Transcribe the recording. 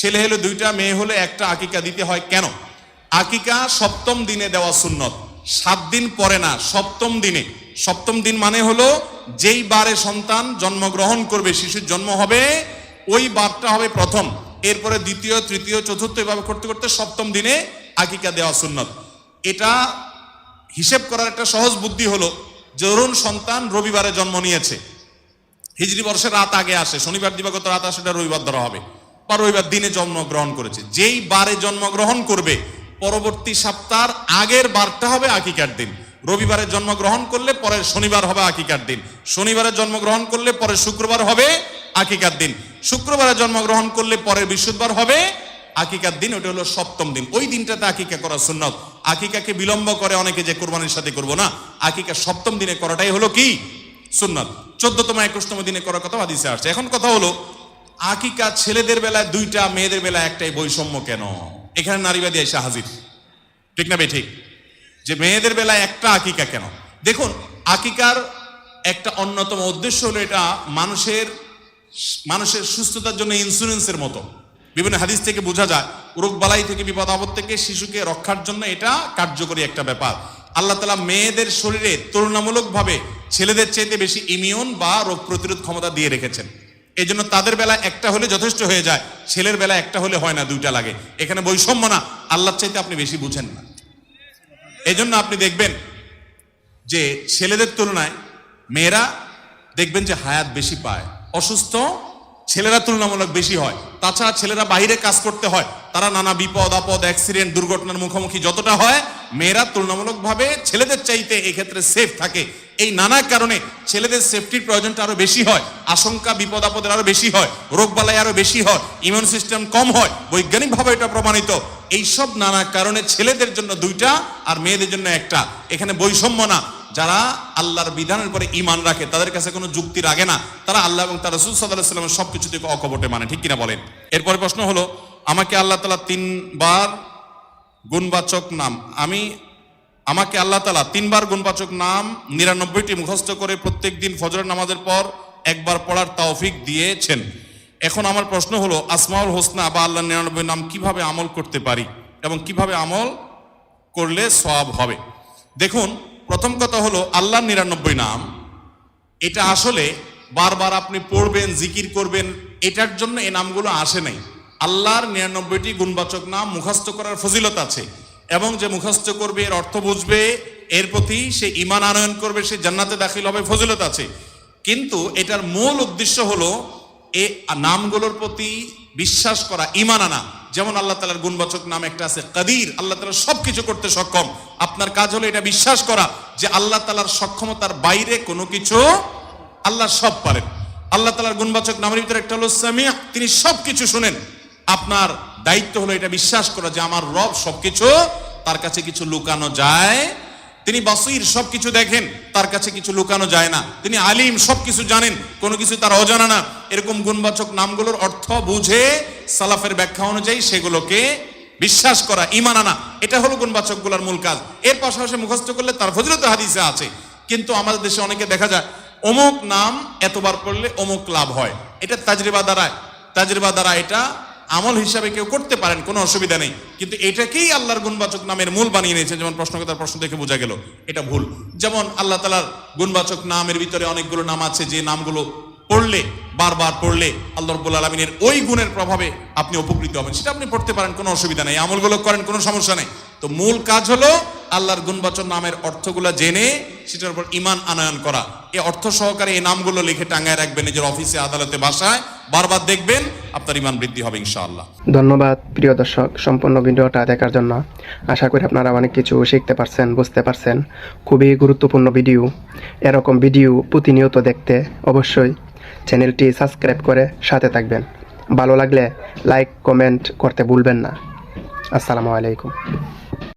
ছেলে হলে দুইটা, মেয়ে হলে একটা আকিকা দিতে হয় কেন? আকিকা সপ্তম দিনে দেওয়া সুন্নত। সাত দিন পরে না, সপ্তম দিনে। সপ্তম দিন মানে হলো যেই বারে সন্তান জন্মগ্রহণ করবে, শিশুর জন্ম হবে, ওই বারটা হবে প্রথম। এরপরে দ্বিতীয়, তৃতীয়, চতুর্থ এভাবে করতে করতে সপ্তম দিনে আকিকা দেওয়া সুন্নত। এটা হিসেব করার একটা সহজ বুদ্ধি হলো জরুন সন্তান রবিবারে জন্ম নিয়েছে। হিজরি বর্ষের রাত আগে আসে, শনিবার দিবাগত রাত আসে, এটা রবিবার ধরা হবে। বা রবিবার দিনে জন্মগ্রহণ করেছে। যেই বারে জন্মগ্রহণ করবে, পরবর্তী সপ্তাহ আগের বারটা হবে আকিকার দিন। রবিবারে জন্মগ্রহণ করলে পরের শনিবার হবে আকিকার দিন। শনিবারে জন্মগ্রহণ করলে পরের শুক্রবার হবে আকিকার দিন। শুক্রবারে জন্মগ্রহণ করলে পরের বৃহস্পতিবার হবে আকিকার দিন, ওটা হলো সপ্তম দিন। ওই দিনটাতে আকিকা করা সুন্নত। আকিকাকে বিলম্ব করে অনেকে যে কোরবানির সাথে করব না, আকিকা সপ্তম দিনে করাটাই হলো কি? সুন্নত। চোদ্দতম একুশতম দিনে করার কথা হাদিসে আসছে। এখন কথা হলো আকিকা ছেলেদের বেলায়, দুইটা মেয়েদের বেলায় একটাই বৈষম্য কেন? এখানে নারীবাদী এসে হাজির। ঠিক না ঠিক যে মেয়েদের বেলায় একটা আকিকা কেন? দেখুন, আকিকার একটা অন্যতম উদ্দেশ্য হলো এটা মানুষের মানুষের সুস্থতার জন্য ইন্স্যুরেন্সের মতো। বিভিন্ন হাদিস থেকে বোঝা যায় রোগ বালাই থেকে বিপদ আপদ থেকে শিশুকে রক্ষার জন্য এটা কার্যকরী একটা ব্যাপার। আল্লাহ তালা মেয়েদের শরীরে তুলনামূলকভাবে ছেলেদের চাইতে বেশি ইমিউন বা রোগ প্রতিরোধ ক্ষমতা দিয়ে রেখেছেন। এই জন্য তাদের বেলা একটা হলে যথেষ্ট হয়ে যায়, ছেলের বেলা একটা হলে হয় না, দুইটা লাগে। এখানে বৈষম্য না, আল্লাহর চাইতে আপনি বেশি বুঝেন না। এই জন্য আপনি দেখবেন যে ছেলেদের তুলনায় মেয়েরা দেখবেন যে হায়াত বেশি পায়। অসুস্থ ছেলেরা তুলনামূলক বেশি হয়। তাছাড়া ছেলেরা বাইরে কাজ করতে হয়, তারা নানা বিপদ, আপদ, অ্যাক্সিডেন্ট, দুর্ঘটনার মুখোমুখি যতটা হয় মেয়েরা তুলনামূলকভাবে ছেলেদের চাইতে এক্ষেত্রে সেফ থাকে। এই নানা কারণে ছেলেদের সেফটির প্রয়োজনটা আরও বেশি হয়, আশঙ্কা, বিপদ আপদের আরও বেশি হয় রোগবালাই আরও বেশি হয় ইমিউন সিস্টেম কম হয়, বৈজ্ঞানিকভাবে এটা প্রমাণিত। এইসব নানা কারণে ছেলেদের জন্য দুইটা আর মেয়েদের জন্য একটা। এখানে বৈষম্য না। যারা আল্লাহর বিধানের পরে ইমান রাখে, তাদের কাছে কোনো যুক্তি রাখে না। তারা আল্লাহ এবং তার রসুল সাল্লাহ সাল্লামের সব কিছু থেকে অকপটে মানে ঠিক কিনা বলেন? এরপরে প্রশ্ন হলো, আমাকে আল্লাহ তালা তিনবার গুণবাচক নাম। আমি, আমাকে আল্লাহ তালা তিনবার গুণবাচক নাম, নিরানব্বইটি মুখস্থ করে প্রত্যেক দিন ফজরের নামাজের পর একবার পড়ার তৌফিক দিয়েছেন। এখন আমার প্রশ্ন হলো, আসমাউল হোসনা বা আল্লাহ নিরানব্বই নাম কীভাবে আমল করতে পারি এবং কীভাবে আমল করলে সব হবে? দেখুন, প্রথম কথা হলো, আল্লাহর নিরানব্বই নাম, এটা আসলে বারবার আপনি পড়বেন, জিকির করবেন, এটার জন্য এই নামগুলো আসে নাই। আল্লাহর নিরানব্বইটি গুণবাচক নাম মুখস্থ করার ফজিলত আছে। এবং যে মুখস্থ করবে, এর অর্থ বুঝবে, এর প্রতি সে ইমান আনয়ন করবে, সে জান্নাতে দাখিল হবে, ফজিলত আছে। কিন্তু এটার মূল উদ্দেশ্য হলো, এ নামগুলোর প্রতি বিশ্বাস করা ইমান আনা। যেমন আল্লাহ তালার গুণবাচক নাম একটা আছে, কাদির। আল্লাহ তালা সব কিছু করতে সক্ষম। আপনার কাজ হলো এটা বিশ্বাস করা যে আল্লাহ তালার সক্ষমতার বাইরে কোনো কিছু আল্লাহ সব পারেন। আল্লাহ তালার গুণবাচক নামের ভিতরে একটা হলো সামিয়া, তিনি সবকিছু শুনেন। আপনার দায়িত্ব হলো এটা বিশ্বাস করা যে আমার রব সবকিছু, তার কাছে কিছু লুকানো যায়। তিনি বাসির সবকিছু দেখেন, তার কাছে কিছু লুকানো যায় না। তিনি আলিম, সবকিছু জানেন, কোনো কিছু তার অজানা না। এরকম গুণবাচক নামগুলোর অর্থ বুঝে সালাফের ব্যাখ্যা অনুযায়ী সেগুলোকে বিশ্বাস করা ইমান আনা, এটা হলো গুণবাচকগুলার মূল কাজ। এর পাশাপাশি মুখস্থ করলে তার ফজিলত হাদিসে আছে। কিন্তু আমাদের দেশে অনেকে দেখা যায়, অমুক নাম এতবার পড়লে অমুক লাভ হয়। এটা তাজরিবা দ্বারায়, তাজরিবা দ্বারা এটা আমল হিসাবে কেউ করতে পারেন, কোনো অসুবিধা নেই। কিন্তু এটাকেই আল্লাহর গুণবাচক নামের মূল বানিয়ে নিয়েছেন, যেমন প্রশ্নকর্তার প্রশ্ন দেখে বোঝা গেল, এটা ভুল। যেমন আল্লাহ তালার গুণবাচক নামের ভিতরে অনেকগুলো নাম আছে, যে নামগুলো পড়লে, বারবার পড়লে আল্লাহ রব্বুল আলমিনের ওই গুণের প্রভাবে আপনি উপকৃত হবেন। সেটা আপনি পড়তে পারেন, কোনো অসুবিধা নেই। আমলগুলো করেন, কোনো সমস্যা নেই। তো মূল কাজ হলো আল্লাহর গুণবাচক নামের অর্থগুলো জেনে সেটার উপর ইমান আনয়ন করা। এ অর্থ সহকারে এই নামগুলো লিখে টাঙ্গায় রাখবেন নিজের অফিসে, আদালতে, বাসায়। বারবার দেখবেন আপনার ইমান বৃদ্ধি হবে ইনশাআল্লাহ। ধন্যবাদ, প্রিয় দর্শক, সম্পূর্ণ ভিডিওটা দেখার জন্য। আশা করি আপনারা অনেক কিছু শিখতে পারছেন, বুঝতে পারছেন। খুবই গুরুত্বপূর্ণ ভিডিও। এরকম ভিডিও প্রতিনিয়ত দেখতে অবশ্যই চ্যানেলটি সাবস্ক্রাইব করে সাথে থাকবেন। ভালো লাগলে লাইক, কমেন্ট করতে ভুলবেন না। আসসালামু আলাইকুম।